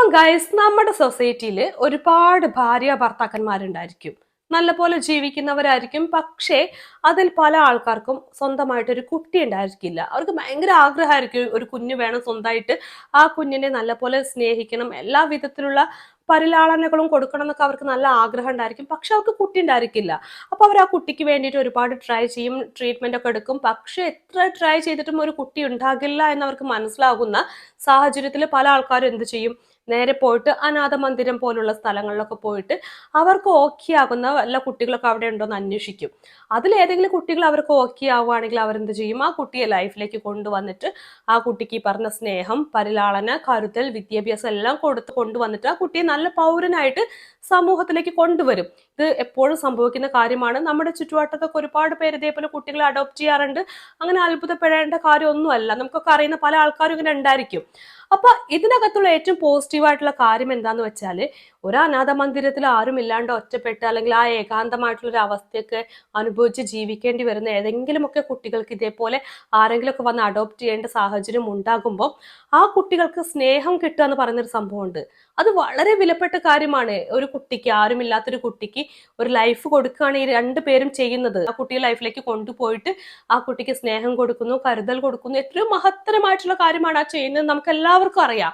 അപ്പം ഗൈസ് നമ്മുടെ സൊസൈറ്റിയിൽ ഒരുപാട് ഭാര്യ ഭർത്താക്കന്മാരുണ്ടായിരിക്കും. നല്ല പോലെ ജീവിക്കുന്നവരായിരിക്കും. പക്ഷേ അതിൽ പല ആൾക്കാർക്കും സ്വന്തമായിട്ട് ഒരു കുട്ടി ഉണ്ടായിരിക്കില്ല. അവർക്ക് ഭയങ്കര ആഗ്രഹമായിരിക്കും ഒരു കുഞ്ഞ് വേണം സ്വന്തമായിട്ട് ആ കുഞ്ഞിനെ നല്ല പോലെ സ്നേഹിക്കണം. എല്ലാ വിധത്തിലുള്ള പരിലാളനകളും കൊടുക്കണം എന്നൊക്കെ അവർക്ക് നല്ല ആഗ്രഹം ഉണ്ടായിരിക്കും. പക്ഷെ അവർക്ക് കുട്ടി ഉണ്ടായിരിക്കില്ല. അപ്പോൾ അവർ ആ കുട്ടിക്ക് വേണ്ടിയിട്ട് ഒരുപാട് ട്രൈ ചെയ്യും ട്രീറ്റ്മെന്റ് ഒക്കെ എടുക്കും. പക്ഷെ എത്ര ട്രൈ ചെയ്തിട്ടും ഒരു കുട്ടി ഉണ്ടാകില്ല എന്നവർക്ക് മനസ്സിലാകുന്ന സാഹചര്യത്തിൽ പല ആൾക്കാരും എന്ത് ചെയ്യും? നേരെ പോയിട്ട് അനാഥ മന്ദിരം പോലുള്ള സ്ഥലങ്ങളിലൊക്കെ പോയിട്ട് അവർക്ക് ഓക്കെ ആകുന്ന വല്ല കുട്ടികളൊക്കെ അവിടെ ഉണ്ടോ എന്ന് അന്വേഷിക്കും അതിലേതെങ്കിലും കുട്ടികൾ അവർക്ക് ഓക്കെ ആവുകയാണെങ്കിൽ അവരെന്ത് ചെയ്യും? ആ കുട്ടിയെ ലൈഫിലേക്ക് കൊണ്ടുവന്നിട്ട് ആ കുട്ടിക്ക് ഈ പറഞ്ഞ സ്നേഹം പരിലാളന കരുതൽ വിദ്യാഭ്യാസം എല്ലാം കൊടുത്ത് കൊണ്ടുവന്നിട്ട് ആ കുട്ടിയെ നല്ല പൗരനായിട്ട് സമൂഹത്തിലേക്ക് കൊണ്ടുവരും. ഇത് എപ്പോഴും സംഭവിക്കുന്ന കാര്യമാണ്. നമ്മുടെ ചുറ്റുവട്ടത്തൊക്കെ ഒരുപാട് പേര് ഇതേപോലെ കുട്ടികളെ അഡോപ്റ്റ് ചെയ്യാറുണ്ട്. അങ്ങനെ അത്ഭുതപ്പെടേണ്ട കാര്യമൊന്നുമല്ല. നമുക്കൊക്കെ അറിയുന്ന പല ആൾക്കാരും ഇങ്ങനെ ഉണ്ടായിരിക്കും. അപ്പൊ ഇതിനകത്തുള്ള ഏറ്റവും പോസിറ്റീവ് ആയിട്ടുള്ള കാര്യം എന്താന്ന് വെച്ചാൽ ഒരു അനാഥ മന്ദിരത്തിൽ ആരും ഇല്ലാണ്ട് ഒറ്റപ്പെട്ട് അല്ലെങ്കിൽ ആ ഏകാന്തമായിട്ടുള്ള ഒരു അവസ്ഥയൊക്കെ അനുഭവിച്ച് ജീവിക്കേണ്ടി വരുന്ന ഏതെങ്കിലുമൊക്കെ കുട്ടികൾക്ക് ഇതേപോലെ ആരെങ്കിലുമൊക്കെ വന്ന് അഡോപ്റ്റ് ചെയ്യേണ്ട സാഹചര്യം ഉണ്ടാകുമ്പോൾ ആ കുട്ടികൾക്ക് സ്നേഹം കിട്ടുക എന്ന് പറയുന്നൊരു സംഭവമുണ്ട്. അത് വളരെ വിലപ്പെട്ട കാര്യമാണ്. ഒരു കുട്ടിക്ക് ആരുമില്ലാത്തൊരു കുട്ടിക്ക് ഒരു ലൈഫ് കൊടുക്കുകയാണ് ഈ രണ്ടു പേരും ചെയ്യുന്നത്. ആ കുട്ടിയെ ലൈഫിലേക്ക് കൊണ്ടുപോയിട്ട് ആ കുട്ടിക്ക് സ്നേഹം കൊടുക്കുന്നു കരുതൽ കൊടുക്കുന്നു. എത്രയോ മഹത്തരമായിട്ടുള്ള കാര്യമാണ് ആ ചെയ്യുന്നത്. നമുക്ക് എല്ലാവർക്കും അറിയാം.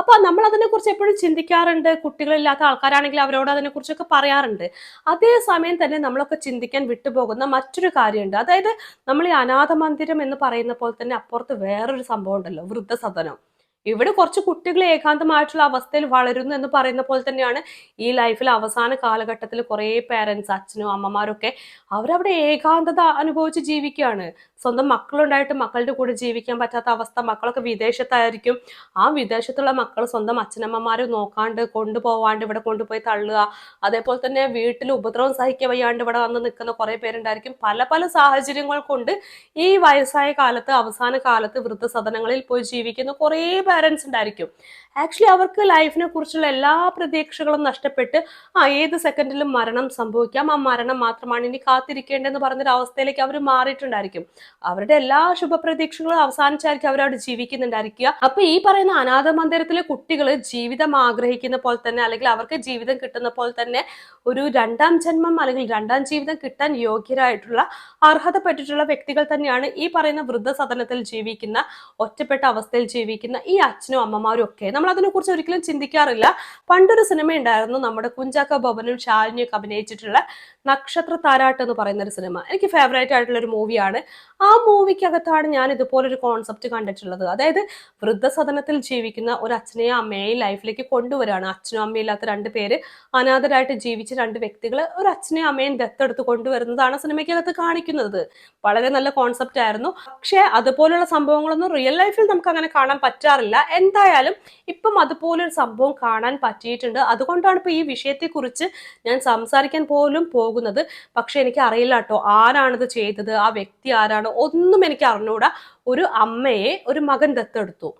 അപ്പൊ നമ്മൾ അതിനെക്കുറിച്ച് എപ്പോഴും ചിന്തിക്കാറുണ്ട്. കുട്ടികളില്ലാത്ത ആൾക്കാരാണെങ്കിൽ അവരോട് അതിനെക്കുറിച്ചൊക്കെ പറയാറുണ്ട്. അതേ സമയം തന്നെ നമ്മളൊക്കെ ചിന്തിക്കാൻ വിട്ടുപോകുന്ന മറ്റൊരു കാര്യമുണ്ട്. അതായത് നമ്മൾ ഈ അനാഥ മന്ദിരം എന്ന് പറയുന്ന പോലെ തന്നെ അപ്പുറത്ത് വേറൊരു സംഭവം ഉണ്ടല്ലോ വൃദ്ധസദനം. ഇവിടെ കുറച്ച് കുട്ടികൾ ഏകാന്തമായിട്ടുള്ള അവസ്ഥയിൽ വളരുന്നു എന്ന് പറയുന്ന പോലെ തന്നെയാണ് ഈ ലൈഫിൽ അവസാന കാലഘട്ടത്തിൽ കുറേ പേരൻസ് അച്ഛനും അമ്മമാരും ഒക്കെ അവരവിടെ ഏകാന്തത അനുഭവിച്ച് ജീവിക്കുകയാണ്. സ്വന്തം മക്കളുണ്ടായിട്ട് മക്കളുടെ കൂടെ ജീവിക്കാൻ പറ്റാത്ത അവസ്ഥ. മക്കളൊക്കെ വിദേശത്തായിരിക്കും. ആ വിദേശത്തുള്ള മക്കൾ സ്വന്തം അച്ഛനമ്മമാരെ നോക്കാണ്ട് കൊണ്ടുപോവാണ്ട് ഇവിടെ കൊണ്ടുപോയി തള്ളുക. അതേപോലെ തന്നെ വീട്ടിൽ ഉപദ്രവം സഹിക്കാൻ വയ്യാണ്ട് ഇവിടെ വന്ന് നിൽക്കുന്ന കുറേ പേരുണ്ടായിരിക്കും. പല പല സാഹചര്യങ്ങൾ കൊണ്ട് ഈ വയസ്സായ കാലത്ത് അവസാന കാലത്ത് വൃദ്ധസദനങ്ങളിൽ പോയി ജീവിക്കുന്ന കുറേ പാരൻസ് ഉണ്ടായിരിക്കും. ആക്ച്വലി അവർക്ക് ലൈഫിനെ കുറിച്ചുള്ള എല്ലാ പ്രതീക്ഷകളും നഷ്ടപ്പെട്ട് ആ ഏത് സെക്കൻഡിലും മരണം സംഭവിക്കാം. ആ മരണം മാത്രമാണ് ഇനി കാത്തിരിക്കേണ്ടതെന്ന് പറഞ്ഞൊരു അവസ്ഥയിലേക്ക് അവർ മാറിയിട്ടുണ്ടായിരിക്കും. അവരുടെ എല്ലാ ശുഭപ്രതീക്ഷകളും അവസാനിച്ചായിരിക്കും അവരവിടെ ജീവിക്കുന്നുണ്ടായിരിക്കുക. അപ്പൊ ഈ പറയുന്ന അനാഥ മന്ദിരത്തിലെ കുട്ടികൾ ജീവിതം ആഗ്രഹിക്കുന്ന പോലെ തന്നെ അല്ലെങ്കിൽ അവർക്ക് ജീവിതം കിട്ടുന്ന പോലെ തന്നെ ഒരു രണ്ടാം ജന്മം അല്ലെങ്കിൽ രണ്ടാം ജീവിതം കിട്ടാൻ യോഗ്യരായിട്ടുള്ള അർഹതപ്പെട്ടിട്ടുള്ള വ്യക്തികൾ തന്നെയാണ് ഈ പറയുന്ന വൃദ്ധസദനത്തിൽ ജീവിക്കുന്ന ഒറ്റപ്പെട്ട അവസ്ഥയിൽ ജീവിക്കുന്ന ഈ അച്ഛനും അമ്മമാരും ഒക്കെ. നമ്മൾ അതിനെക്കുറിച്ച് ഒരിക്കലും ചിന്തിക്കാറില്ല. പണ്ടൊരു സിനിമ ഉണ്ടായിരുന്നു നമ്മുടെ കുഞ്ചാക്ക ഭവനും ശാലിനിയൊക്കെ അഭിനയിച്ചിട്ടുള്ള നക്ഷത്ര താരാട്ട് എന്ന് പറയുന്ന ഒരു സിനിമ. എനിക്ക് ഫേവറേറ്റ് ആയിട്ടുള്ള ഒരു മൂവിയാണ് ആ മൂവിക്കകത്താണ് ഞാൻ ഇതുപോലൊരു കോൺസെപ്റ്റ് കണ്ടിട്ടുള്ളത്. അതായത് വൃദ്ധസദനത്തിൽ ജീവിക്കുന്ന ഒരു അച്ഛനെയും അമ്മയെയും ലൈഫിലേക്ക് കൊണ്ടുവരാണ്. അച്ഛനും അമ്മയും ഇല്ലാത്ത രണ്ട് പേര് അനാഥരായിട്ട് ജീവിച്ച രണ്ട് വ്യക്തികൾ ഒരു അച്ഛനെയും അമ്മയും ദത്തെടുത്ത് കൊണ്ടുവരുന്നതാണ് സിനിമയ്ക്കകത്ത് കാണിക്കുന്നത്. വളരെ നല്ല കോൺസെപ്റ്റ് ആയിരുന്നു. പക്ഷേ അതുപോലുള്ള സംഭവങ്ങളൊന്നും റിയൽ ലൈഫിൽ നമുക്ക് അങ്ങനെ കാണാൻ പറ്റാറില്ല. എന്തായാലും ഇപ്പം അതുപോലൊരു സംഭവം കാണാൻ പറ്റിയിട്ടുണ്ട്. അതുകൊണ്ടാണ് ഇപ്പൊ ഈ വിഷയത്തെക്കുറിച്ച് ഞാൻ സംസാരിക്കാൻ പോലും പോകുന്നത്. പക്ഷെ എനിക്ക് അറിയില്ല കേട്ടോ. ആരാണിത് ചെയ്തത്? ആ വ്യക്തി ആരാണ്? ഒന്നും എനിക്ക് അറിഞ്ഞുകൂടാ ഒരു അമ്മയെ ഒരു മകൻ ദത്തെടുത്തു.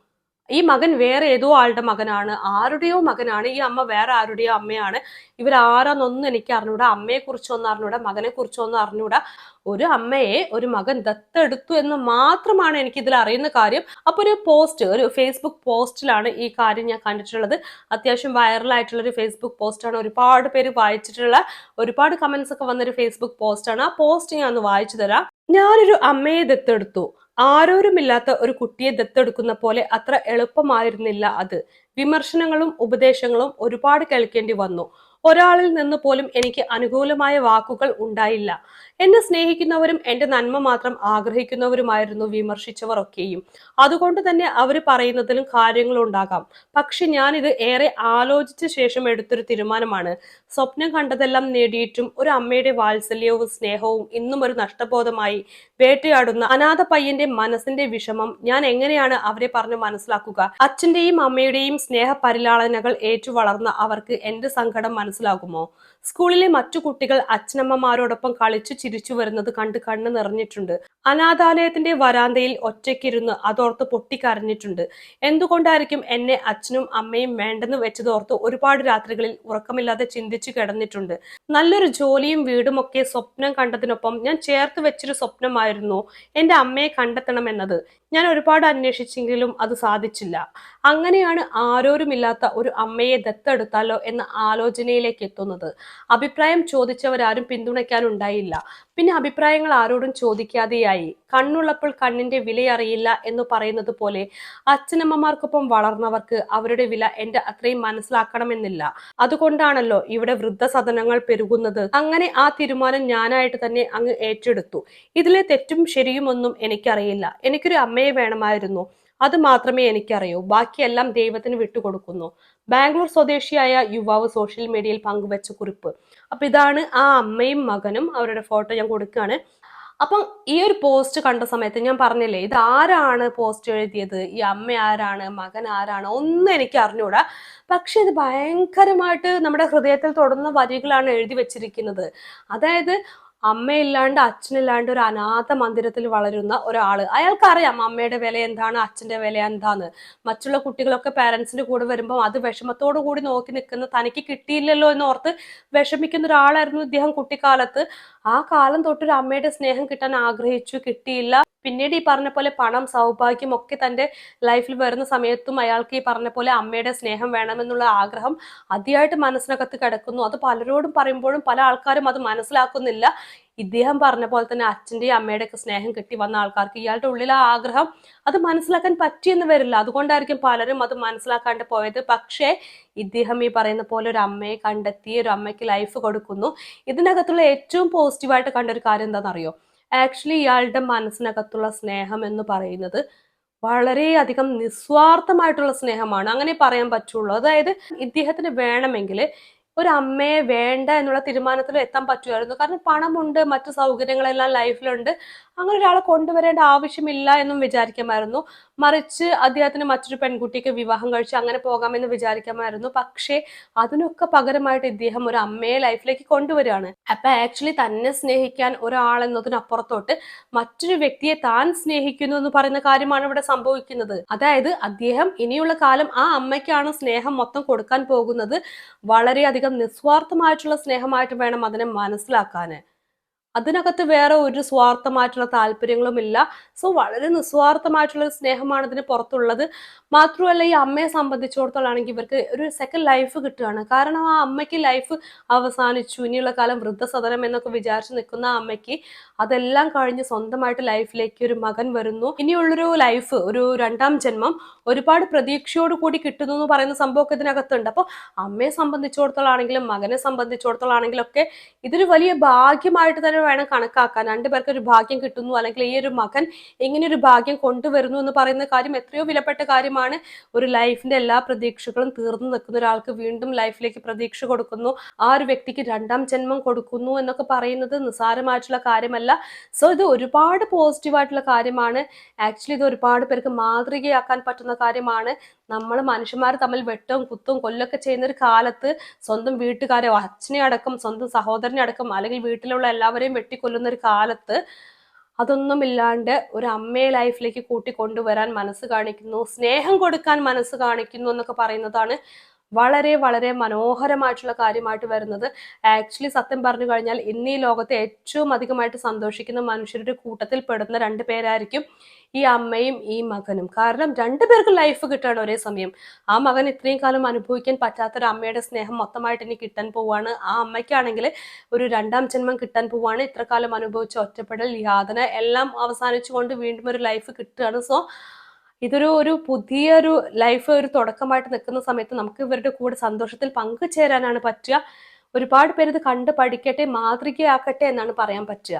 ഈ മകൻ വേറെ ഏതോ ആളുടെ മകനാണ് ആരുടെയോ മകനാണ് ഈ അമ്മ വേറെ ആരുടെയോ അമ്മയാണ്. ഇവരാരാന്നൊന്നും എനിക്ക് അറിഞ്ഞൂടാ അമ്മയെ കുറിച്ചൊന്നും അറിഞ്ഞൂടാ മകനെ കുറിച്ചൊന്നും അറിഞ്ഞൂടാ. ഒരു അമ്മയെ ഒരു മകൻ ദത്തെടുത്തു എന്ന് മാത്രമാണ് എനിക്ക് ഇതിൽ അറിയുന്ന കാര്യം. അപ്പൊ ഒരു പോസ്റ്റ് ഒരു ഫേസ്ബുക്ക് പോസ്റ്റിലാണ് ഈ കാര്യം ഞാൻ കണ്ടിട്ടുള്ളത്. അത്യാവശ്യം വൈറലായിട്ടുള്ള ഒരു ഫേസ്ബുക്ക് പോസ്റ്റാണ്. ഒരുപാട് പേര് വായിച്ചിട്ടുള്ള ഒരുപാട് കമന്റ്സ് ഒക്കെ വന്നൊരു ഫേസ്ബുക്ക് പോസ്റ്റാണ്. ആ പോസ്റ്റ് ഞാൻ ഒന്ന് വായിച്ചു തരാം. ഞാനൊരു അമ്മയെ ദത്തെടുത്തു. ആരോരുമില്ലാത്ത ഒരു കുട്ടിയെ ദത്തെടുക്കുന്ന പോലെ അത്ര എളുപ്പമായിരുന്നില്ല അത്. വിമർശനങ്ങളും ഉപദേശങ്ങളും ഒരുപാട് കേൾക്കേണ്ടി വന്നു. ഒരാളിൽ നിന്ന് പോലും എനിക്ക് അനുകൂലമായ വാക്കുകൾ ഉണ്ടായില്ല. എന്നെ സ്നേഹിക്കുന്നവരും എന്റെ നന്മ മാത്രം ആഗ്രഹിക്കുന്നവരുമായിരുന്നു വിമർശിച്ചവർ ഒക്കെയും അതുകൊണ്ട് തന്നെ അവർ പറയുന്നതിലും കാര്യങ്ങളുണ്ടാകാം പക്ഷെ ഞാനിത് ഏറെ ആലോചിച്ച ശേഷം എടുത്തൊരു തീരുമാനമാണ്. സ്വപ്നം കണ്ടതെല്ലാം നേടിയിട്ടും ഒരു അമ്മയുടെ വാത്സല്യവും സ്നേഹവും ഇന്നും ഒരു നഷ്ടബോധമായി വേട്ടയാടുന്ന അനാഥ പയ്യന്റെ മനസ്സിന്റെ വിഷമം ഞാൻ എങ്ങനെയാണ് അവരെ പറഞ്ഞ് മനസ്സിലാക്കുക? അച്ഛന്റെയും അമ്മയുടെയും സ്നേഹ പരിലാളനകൾ ഏറ്റുവളർന്ന അവർക്ക് എന്റെ സങ്കടം മനസ്സിലാകുമോ? സ്കൂളിലെ മറ്റു കുട്ടികൾ അച്ഛനമ്മമാരോടൊപ്പം കളിച്ചു ചിരിച്ചു വരുന്നത് കണ്ട് കണ്ണ് നിറഞ്ഞിട്ടുണ്ട്. അനാഥാലയത്തിന്റെ വരാന്തയിൽ ഒറ്റയ്ക്കിരുന്ന് അതോർത്ത് പൊട്ടിക്കരഞ്ഞിട്ടുണ്ട്. എന്തുകൊണ്ടായിരിക്കും എന്നെ അച്ഛനും അമ്മയും വേണ്ടെന്ന് വെച്ചതോർത്ത് ഒരുപാട് രാത്രികളിൽ ഉറക്കമില്ലാതെ ചിന്തിച്ചു കിടന്നിട്ടുണ്ട്. നല്ലൊരു ജോലിയും വീടും ഒക്കെ സ്വപ്നം കണ്ടതിനൊപ്പം ഞാൻ ചേർത്ത് വെച്ചൊരു സ്വപ്നമായിരുന്നു എന്റെ അമ്മയെ കണ്ടെത്തണമെന്നത്. ഞാൻ ഒരുപാട് അന്വേഷിച്ചെങ്കിലും അത് സാധിച്ചില്ല. അങ്ങനെയാണ് ആരോരുമില്ലാത്ത ഒരു അമ്മയെ ദത്തെടുത്താലോ എന്ന ആലോചനയിലേക്ക് എത്തുന്നത്. അഭിപ്രായം ചോദിച്ചവരാരും പിന്തുണയ്ക്കാനുണ്ടായില്ല. പിന്നെ അഭിപ്രായങ്ങൾ ആരോടും ചോദിക്കാതെയായി. കണ്ണുള്ളപ്പോൾ കണ്ണിന്റെ വില അറിയില്ല എന്ന് പറയുന്നത് പോലെ അച്ഛനമ്മമാർക്കൊപ്പം വളർന്നവർക്ക് അവരുടെ വില എന്റെ അത്രയും മനസ്സിലാക്കണമെന്നില്ല. അതുകൊണ്ടാണല്ലോ ഇവിടെ വൃദ്ധസദനങ്ങൾ പെരുകുന്നത്. അങ്ങനെ ആ തീരുമാനം ഞാനായിട്ട് തന്നെ അങ്ങ് ഏറ്റെടുത്തു. ഇതിലെ തെറ്റും ശരിയുമൊന്നും എനിക്കറിയില്ല. എനിക്കൊരു അമ്മയെ വേണമായിരുന്നു. അത് മാത്രമേ എനിക്കറിയൂ. ബാക്കിയെല്ലാം ദൈവത്തിന് വിട്ടുകൊടുക്കുന്നു. ബാംഗ്ലൂർ സ്വദേശിയായ യുവാവ് സോഷ്യൽ മീഡിയയിൽ പങ്കുവച്ച കുറിപ്പ്. അപ്പൊ ഇതാണ് ആ അമ്മയും മകനും അവരുടെ ഫോട്ടോ ഞാൻ കൊടുക്കുകയാണ്. അപ്പം ഈ ഒരു പോസ്റ്റ് കണ്ട സമയത്ത് ഞാൻ പറഞ്ഞില്ലേ ഇത് ആരാണ് പോസ്റ്റ് എഴുതിയത്? ഈ അമ്മ ആരാണ്? മകൻ ആരാണ്? ഒന്നും എനിക്ക് അറിഞ്ഞൂടാ. പക്ഷെ ഇത് ഭയങ്കരമായിട്ട് നമ്മുടെ ഹൃദയത്തിൽ തൊടുന്ന വരികളാണ് എഴുതി വെച്ചിരിക്കുന്നത്. അതായത് അമ്മയില്ലാണ്ട് അച്ഛനില്ലാണ്ട് ഒരു അനാഥ മന്ദിരത്തിൽ വളരുന്ന ഒരാൾ. അയാൾക്കറിയാം അമ്മയുടെ വില എന്താണ് അച്ഛന്റെ വില എന്താന്ന്. മറ്റുള്ള കുട്ടികളൊക്കെ പാരൻസിന്റെ കൂടെ വരുമ്പോൾ അത് വിഷമത്തോടു കൂടി നോക്കി നിൽക്കുന്ന തനിക്ക് കിട്ടിയില്ലല്ലോ എന്ന് ഓർത്ത് വിഷമിക്കുന്ന ഒരാളായിരുന്നു ഇദ്ദേഹം കുട്ടിക്കാലത്ത്. ആ കാലം തൊട്ടൊരു അമ്മയുടെ സ്നേഹം കിട്ടാൻ ആഗ്രഹിച്ചു കിട്ടിയില്ല. പിന്നീട് ഈ പറഞ്ഞ പോലെ പണം സൗഭാഗ്യം ഒക്കെ തന്റെ ലൈഫിൽ വരുന്ന സമയത്തും അയാൾക്ക് ഈ പറഞ്ഞ പോലെ അമ്മയുടെ സ്നേഹം വേണമെന്നുള്ള ആഗ്രഹം അതിയായിട്ട് മനസ്സിനകത്ത് കിടക്കുന്നു. അത് പലരോടും പറയുമ്പോഴും പല ആൾക്കാരും അത് മനസ്സിലാക്കുന്നില്ല. ഇദ്ദേഹം പറഞ്ഞ പോലെ തന്നെ അച്ഛന്റെയും അമ്മയുടെ ഒക്കെ സ്നേഹം കിട്ടി വന്ന ആൾക്കാർക്ക് ഇയാളുടെ ഉള്ളിലെ ആഗ്രഹം അത് മനസ്സിലാക്കാൻ പറ്റിയെന്ന് വരില്ല. അതുകൊണ്ടായിരിക്കും പലരും അത് മനസ്സിലാക്കാണ്ട് പോയത്. പക്ഷേ ഇദ്ദേഹം ഈ പറയുന്ന പോലെ ഒരു അമ്മയെ കണ്ടെത്തി ഒരു അമ്മയ്ക്ക് ലൈഫ് കൊടുക്കുന്നു. ഇതിനകത്തുള്ള ഏറ്റവും പോസിറ്റീവായിട്ട് കണ്ട ഒരു കാര്യം എന്താണെന്നറിയോ? ആക്ച്വലി ഇയാളുടെ മനസ്സിനകത്തുള്ള സ്നേഹം എന്ന് പറയുന്നത് വളരെയധികം നിസ്വാർത്ഥമായിട്ടുള്ള സ്നേഹമാണ്. അങ്ങനെ പറയാൻ പറ്റുള്ളൂ. അതായത് ഇദ്ദേഹത്തിന് വേണമെങ്കിൽ ഒരു അമ്മയെ വേണ്ട എന്നുള്ള തീരുമാനത്തിൽ എത്താൻ പറ്റുമായിരുന്നു. കാരണം പണമുണ്ട് മറ്റു സൗകര്യങ്ങളെല്ലാം ലൈഫിലുണ്ട്. അങ്ങനെ ഒരാളെ കൊണ്ടുവരേണ്ട ആവശ്യമില്ല എന്നും വിചാരിക്കാമായിരുന്നു. മറിച്ച് അദ്ദേഹത്തിന് മറ്റൊരു പെൺകുട്ടിക്ക് വിവാഹം കഴിച്ച് അങ്ങനെ പോകാമെന്ന് വിചാരിക്കാമായിരുന്നു. പക്ഷേ അതിനൊക്കെ പകരമായിട്ട് ഇദ്ദേഹം ഒരു അമ്മയെ ലൈഫിലേക്ക് കൊണ്ടുവരികയാണ്. അപ്പൊ ആക്ച്വലി തന്നെ സ്നേഹിക്കാൻ ഒരാൾ എന്നതിനപ്പുറത്തോട്ട് മറ്റൊരു വ്യക്തിയെ താൻ സ്നേഹിക്കുന്നു എന്ന് പറയുന്ന കാര്യമാണ് ഇവിടെ സംഭവിക്കുന്നത്. അതായത് അദ്ദേഹം ഇനിയുള്ള കാലം ആ അമ്മയ്ക്കാണ് സ്നേഹം മൊത്തം കൊടുക്കാൻ പോകുന്നത്. വളരെയധികം നിസ്വാർത്ഥമായിട്ടുള്ള സ്നേഹമായിട്ട് വേണം അതിനെ മനസ്സിലാക്കാൻ അതിനകത്ത് വേറെ ഒരു സ്വാർത്ഥമായിട്ടുള്ള താല്പര്യങ്ങളും ഇല്ല. സോ വളരെ നിസ്വാർത്ഥമായിട്ടുള്ള ഒരു സ്നേഹമാണ് ഇതിന് പുറത്തുള്ളത്. മാത്രമല്ല ഈ അമ്മയെ സംബന്ധിച്ചിടത്തോളാണെങ്കിൽ ഇവർക്ക് ഒരു സെക്കൻഡ് ലൈഫ് കിട്ടുകയാണ്. കാരണം ആ അമ്മയ്ക്ക് ലൈഫ് അവസാനിച്ചു. ഇനിയുള്ള കാലം വൃദ്ധസദനം എന്നൊക്കെ വിചാരിച്ച് നിൽക്കുന്ന അമ്മയ്ക്ക് അതെല്ലാം കഴിഞ്ഞ് സ്വന്തമായിട്ട് ലൈഫിലേക്ക് ഒരു മകൻ വരുന്നു. ഇനിയുള്ളൊരു ലൈഫ് ഒരു രണ്ടാം ജന്മം ഒരുപാട് പ്രതീക്ഷയോട് കൂടി കിട്ടുന്നു എന്ന് പറയുന്ന സംഭവമൊക്കെ ഇതിനകത്തുണ്ട്. അപ്പോൾ അമ്മയെ സംബന്ധിച്ചിടത്തോളാണെങ്കിലും മകനെ സംബന്ധിച്ചിടത്തോളാണെങ്കിലും ഒക്കെ ഇതൊരു വലിയ ഭാഗ്യമായിട്ട് തന്നെ വേണം കണക്കാക്കാൻ. രണ്ടുപേർക്ക് ഒരു ഭാഗ്യം കിട്ടുന്നു. അല്ലെങ്കിൽ ഈ ഒരു മകൻ എങ്ങനെ ഒരു ഭാഗ്യം കൊണ്ടുവരുന്നു എന്ന് പറയുന്ന കാര്യം എത്രയോ വിലപ്പെട്ട കാര്യമാണ്. ഒരു ലൈഫിന്റെ എല്ലാ പ്രതീക്ഷകളും തീർന്നു നിൽക്കുന്ന ഒരാൾക്ക് വീണ്ടും ലൈഫിലേക്ക് പ്രതീക്ഷ കൊടുക്കുന്നു. ആ ഒരു വ്യക്തിക്ക് രണ്ടാം ജന്മം കൊടുക്കുന്നു എന്നൊക്കെ പറയുന്നത് നിസ്സാരമായിട്ടുള്ള കാര്യമല്ല. സോ ഇത് ഒരുപാട് പോസിറ്റീവായിട്ടുള്ള കാര്യമാണ്. ആക്ച്വലി ഇത് ഒരുപാട് പേർക്ക് മാതൃകയാക്കാൻ പറ്റുന്ന കാര്യമാണ്. നമ്മൾ മനുഷ്യന്മാർ തമ്മിൽ വെട്ടും കുത്തും കൊല്ലൊക്കെ ചെയ്യുന്ന ഒരു കാലത്ത് സ്വന്തം വീട്ടുകാരെ അച്ഛനെ അടക്കം സ്വന്തം സഹോദരനെ അടക്കം അല്ലെങ്കിൽ വീട്ടിലുള്ള എല്ലാവരെയും വെട്ടിക്കൊല്ലുന്ന ഒരു കാലത്ത് അതൊന്നും ഇല്ലാണ്ട് ഒരു അമ്മയെ ലൈഫിലേക്ക് കൂട്ടി കൊണ്ടുവരാൻ മനസ്സ് കാണിക്കുന്നു സ്നേഹം കൊടുക്കാൻ മനസ്സ് കാണിക്കുന്നു എന്നൊക്കെ പറയുന്നതാണ് വളരെ വളരെ മനോഹരമായിട്ടുള്ള കാര്യമായിട്ട് വരുന്നത്. ആക്ച്വലി സത്യം പറഞ്ഞു കഴിഞ്ഞാൽ ഇന്ന് ഈ ലോകത്തെ ഏറ്റവും അധികമായിട്ട് സന്തോഷിക്കുന്ന മനുഷ്യരുടെ കൂട്ടത്തിൽ പെടുന്ന രണ്ട് പേരായിരിക്കും ഈ അമ്മയും ഈ മകനും. കാരണം രണ്ടുപേർക്കും ലൈഫ് കിട്ടുകയാണ് ഒരേ സമയം. ആ മകൻ ഇത്രയും കാലം അനുഭവിക്കാൻ പറ്റാത്തൊരു അമ്മയുടെ സ്നേഹം മൊത്തമായിട്ട് ഇനി കിട്ടാൻ പോവാണ്. ആ അമ്മയ്ക്കാണെങ്കിൽ ഒരു രണ്ടാം ജന്മം കിട്ടാൻ പോവാണ്. ഇത്ര കാലം അനുഭവിച്ച ഒറ്റപ്പെടൽ യാതന എല്ലാം അവസാനിച്ചുകൊണ്ട് വീണ്ടും ഒരു ലൈഫ് കിട്ടുകയാണ്. സോ ഇതൊരു ഒരു പുതിയൊരു ലൈഫ് ഒരു തുടക്കമായിട്ട് നിൽക്കുന്ന സമയത്ത് നമുക്ക് ഇവരുടെ കൂടെ സന്തോഷത്തിൽ പങ്കുചേരാനാണ് പറ്റുക. ഒരുപാട് പേര് ഇത് കണ്ട് പഠിക്കട്ടെ മാതൃകയാക്കട്ടെ എന്നാണ് പറയാൻ പറ്റുക.